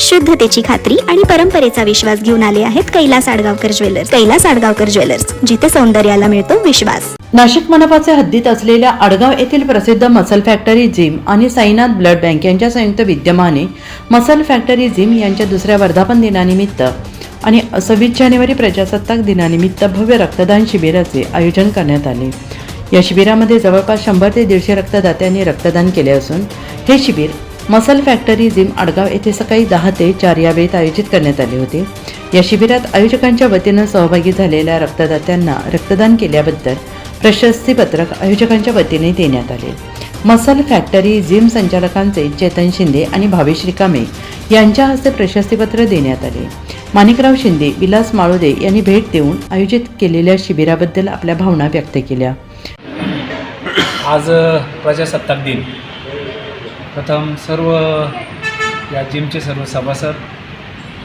शुद्धतेची खात्री आणि परंपरेचा विश्वास घेऊन आले आहेत कैलास आडगावकर ज्वेलर्स. कैलास आडगावकर ज्वेलर्स जिथे सौंदर्याला मिळतो विश्वास. नाशिक मनपाचे हद्दीत असलेल्या आडगाव येथील प्रसिद्ध मसल फॅक्टरी जिम आणि साईनाथ ब्लड बँक यांच्या संयुक्त विद्यमाने मसल फॅक्टरी जिम यांच्या दुसऱ्या वर्धापन दिनानिमित्त आणि सव्वीस जानेवारी प्रजासत्ताक दिनानिमित्त भव्य रक्तदान शिबिराचे आयोजन करण्यात आले. या शिबिरामध्ये जवळपास शंभर ते दीडशे रक्तदात्यांनी रक्तदान केले असून हे शिबिर मसल फॅक्टरी जिम आडगाव येथे सकाळी दहा ते चार या वेळेत आयोजित करण्यात आले होते. या शिबिरात आयोजकांच्या वतीनं सहभागी झालेल्या रक्तदात्यांना रक्तदान केल्याबद्दल प्रशस्तीपत्रक आयोजकांच्या वतीने देण्यात आले. मसल फॅक्टरी जिम संचालकांचे चेतन शिंदे आणि भावेश रिकामे यांच्या हस्ते प्रशस्तीपत्र देण्यात आले. माणिकराव शिंदे विलास माळोदे यांनी भेट देऊन आयोजित केलेल्या शिबिराबद्दल आपल्या भावना व्यक्त केल्या. आज प्रजासत्ताक दिन. प्रथम सर्व या जिमचे सर्व सभासद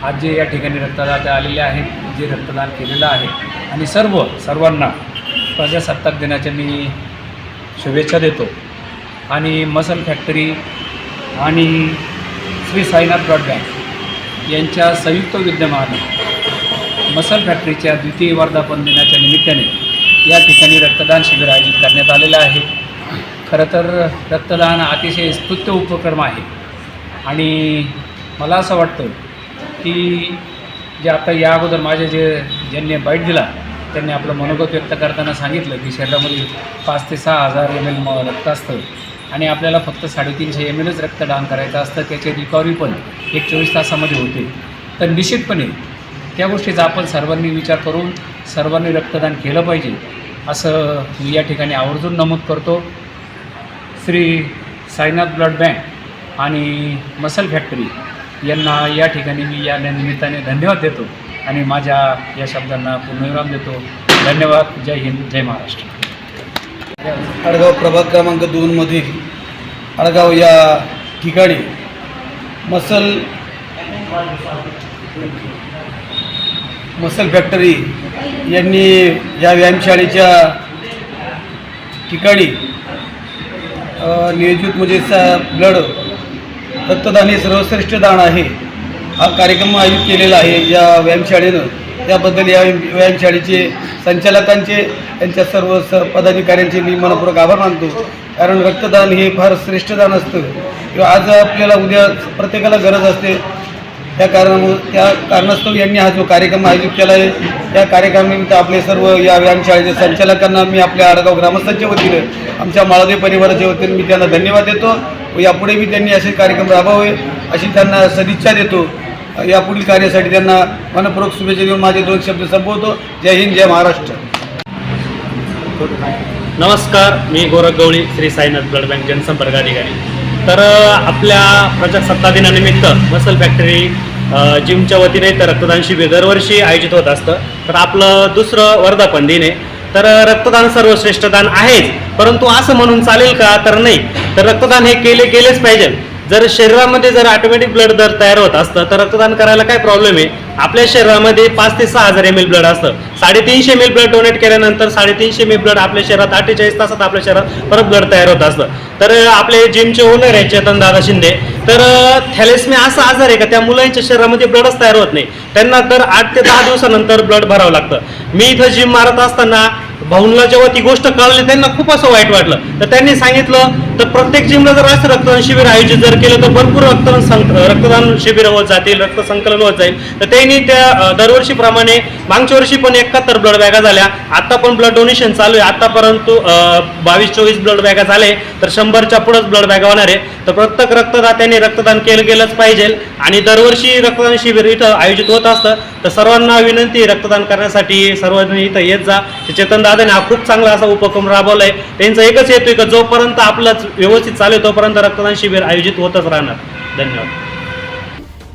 आज जे या ठिकाणी रक्तदाते आलेले आहेत जे रक्तदान केलेलं आहे आणि सर्व सर्वांना प्रजासत्ताक दिनाच्या मी शुभेच्छा देतो. आणि मसल फॅक्टरी आणि श्री साईनाथ ब्रॉडबँड यांच्या संयुक्त विद्यमाने मसल फॅक्टरीच्या द्वितीय वर्धापन दिनाच्या निमित्ताने या ठिकाणी रक्तदान शिबिर आयोजित करण्यात आलेलं आहे. खरं तर रक्तदान अतिशय स्तुत्य उपक्रम आहे. आणि मला असं वाटतं की जे आता या अगोदर माझे जे ज्यांनी बाईट दिला त्यांनी आपलं मनोगत व्यक्त करताना सांगितलं की शरीरामध्ये पाच ते सहा हजार एम एल रक्त असतं. आणि आपल्याला फक्त साडेतीनशे एम एलच रक्तदान करायचं असतं त्याची रिकव्हरी पण एक चोवीस तासामध्ये होते. तर निश्चितपणे त्या गोष्टीचा आपण सर्वांनी विचार करून सर्वांनी रक्तदान केलं पाहिजे असं मी या ठिकाणी आवर्जून नमूद करतो. श्री साईनाथ ब्लड बँक आणि मसल फॅक्टरी यांना या ठिकाणी मी या निमित्ताने धन्यवाद देतो आणि माझ्या या शब्दांना पूर्णविराम देतो. धन्यवाद. जय हिंद जय महाराष्ट्र. अडगाव प्रभाग क्रमांक दोनमधील अडगाव या ठिकाणी मसल मसल फॅक्टरी यांनी या व्यायामशाळेच्या ठिकाणी नियोजित म्हणजे सा ब्लड रक्तदान हे सर्वश्रेष्ठ दान आहे. हा कार्यक्रम आयोजित केलेला आहे. या व्यायामशाळेनं. त्याबद्दल या व्यायामशाळेचे संचालकांचे त्यांच्या सर्व स पदाधिकाऱ्यांचे मी मनपूर्वक आभार मानतो. कारण रक्तदान हे फार श्रेष्ठ दान असतं. किंवा आज आपल्याला उद्या प्रत्येकाला गरज असते. त्या कारणामुळं त्या कारणास्तव यांनी हा जो कार्यक्रम आयोजित केला आहे त्या कार्यक्रमानिमित्त आपले सर्व या व्यायामशाळेच्या संचालकांना मी आपल्या आडगाव ग्रामस्थांच्या वतीनं आमच्या माळदे परिवाराच्या वतीने मी त्यांना धन्यवाद देतो व यापुढे मी त्यांनी असे कार्यक्रम राबवावे अशी त्यांना सदिच्छा देतो. यापुढील कार्यासाठी त्यांना मनपूर्वक शुभेच्छा देऊन माझे दोन शब्द संपवतो. जय हिंद जय महाराष्ट्र. नमस्कार मी गोरख गवळी श्री साईनाथ ब्लड बँक जनसंपर्क अधिकारी. तर आपल्या प्रजासत्ता दिनानिमित्त मसल फॅक्टरी जिमच्या वतीने तर रक्तदान शिबिर दरवर्षी आयोजित होत असतं. तर आपलं दुसरं वर्धापन दिन आहे. तर रक्तदान सर्वश्रेष्ठ दान आहेच. परंतु असं म्हणून चालेल का? तर नाही. तर रक्तदान हे केले गेलेच पाहिजे. जर शरीरामध्ये जर ऑटोमॅटिक ब्लड जर तयार होत असतं तर रक्तदान करायला काय प्रॉब्लेम आहे? आपल्या शरीरामध्ये पाच ते सहा हजार एम एल ब्लड असतं. साडेतीनशे एम एल ब्लड डोनेट केल्यानंतर साडेतीनशे एम एल ब्लड आपल्या शरीरात अठ्ठेचाळीस तासात आपल्या शरीरात परत ब्लड तयार होत असतं. तर आपले जिमचे ओनर आहेत चेतन दादा शिंदे. तर थॅलेसमी असा आजार आहे का? त्या मुलांच्या शरीरामध्ये ब्लडच तयार होत नाही. त्यांना तर आठ ते दहा दिवसानंतर ब्लड भरावं लागतं. मी इथं जिम मारत असताना भाऊंला जेव्हा ती गोष्ट कळली त्यांना खूप असं वाईट वाटलं. तर त्यांनी सांगितलं तर प्रत्येक जिमला जर असं रक्तदान शिबिर आयोजित जर केलं तर भरपूर रक्तदान रक्तदान शिबिर होत जातील रक्त संकलन होत जाईल. तर त्यांनी त्या दरवर्षीप्रमाणे मागच्या वर्षी पण एकाहत्तर ब्लड बॅगा झाल्या. आता पण ब्लड डोनेशन चालू आहे. आतापर्यंत बावीस चोवीस ब्लड बॅगा झाले. तर शंभरच्या पुढेच ब्लड बॅगा होणार आहे. तर प्रत्येक रक्तदात्याने रक्तदान केलं गेलंच पाहिजे. आणि दरवर्षी रक्तदान शिबिर इथं आयोजित होत असतं. तर सर्वांना विनंती रक्तदान करण्यासाठी सर्वांनी इथं येत जा. चेतनदास दादाने हा खूप चांगला असा उपक्रम राबवलाय. त्यांचा एकच येतोय का जोपर्यंत आपलं व्यवस्थित चालेल तोपर्यंत रक्तदान शिबिर आयोजित होतच राहणार. धन्यवाद.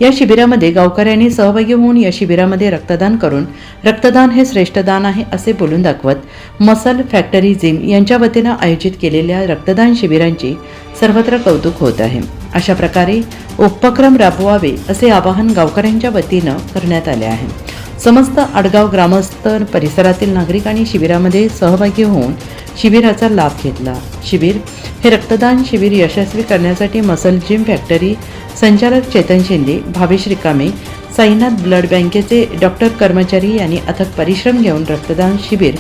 या शिबिरामध्ये गावकऱ्यांनी सहभागी होऊन या शिबिरामध्ये रक्तदान करून रक्तदान हे श्रेष्ठ दान आहे असे बोलून दाखवत मसल फॅक्टरी जिम यांच्या वतीनं आयोजित केलेल्या रक्तदान शिबिरांची सर्वत्र कौतुक होत आहे. अशा प्रकारे उपक्रम राबवावे असे आवाहन गावकऱ्यांच्या वतीनं करण्यात आले आहे. समस्त आडगाव ग्रामस्थ परिसरातील नागरिकांनी शिबिरामध्ये सहभागी होऊन शिबिराचा लाभ घेतला. शिबिर हे रक्तदान शिबिर यशस्वी करण्यासाठी मसल जिम फॅक्टरी संचालक चेतन शिंदे भावेश रिकामे साईनाथ ब्लड बँकेचे डॉक्टर कर्मचारी यांनी अथक परिश्रम घेऊन रक्तदान शिबिर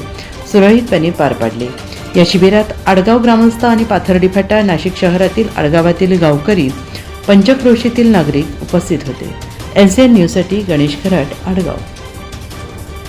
सुरळीतपणे पार पाडले. या शिबिरात आडगाव ग्रामस्थ आणि पाथर्डी फाटा नाशिक शहरातील आडगावातील गावकरी पंचक्रोशीतील नागरिक उपस्थित होते. एन सी एन न्यूजसाठी गणेश खराट आडगाव.